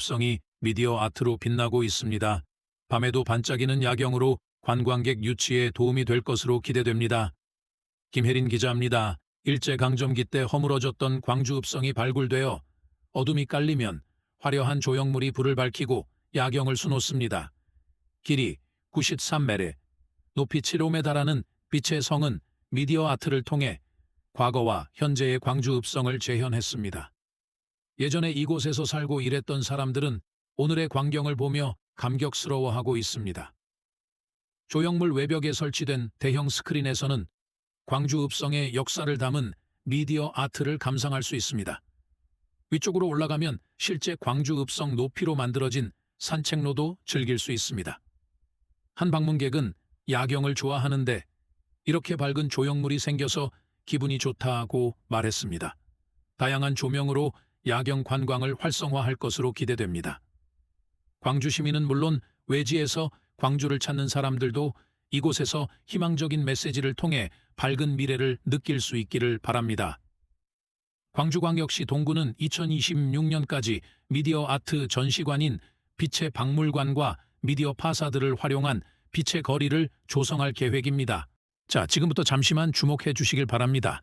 성이 미디어 아트로 빛나고 있습니다. 밤에도 반짝이는 야경으로 관광객 유치에 도움이 될 것으로 기대됩니다. 김혜린 기자입니다. 일제강점기 때 허물어졌던 광주 읍성이 발굴되어 어둠이 깔리면 화려한 조형물이 불을 밝히고 야경을 수놓습니다. 길이 93m, 높이 7m에 달하는 빛의 성은 미디어 아트를 통해 과거와 현재의 광주 읍성을 재현했습니다. 예전에 이곳에서 살고 일했던 사람들은 오늘의 광경을 보며 감격스러워하고 있습니다. 조형물 외벽에 설치된 대형 스크린에서는 광주 읍성의 역사를 담은 미디어 아트를 감상할 수 있습니다. 위쪽으로 올라가면 실제 광주 읍성 높이로 만들어진 산책로도 즐길 수 있습니다. 한 방문객은 야경을 좋아하는데 이렇게 밝은 조형물이 생겨서 기분이 좋다고 말했습니다. 다양한 조명으로 야경 관광을 활성화할 것으로 기대됩니다. 광주 시민은 물론 외지에서 광주를 찾는 사람들도 이곳에서 희망적인 메시지를 통해 밝은 미래를 느낄 수 있기를 바랍니다. 광주광역시 동구는 2026년까지 미디어 아트 전시관인 빛의 박물관과 미디어 파사드를 활용한 빛의 거리를 조성할 계획입니다. 자, 지금부터 잠시만 주목해 주시길 바랍니다.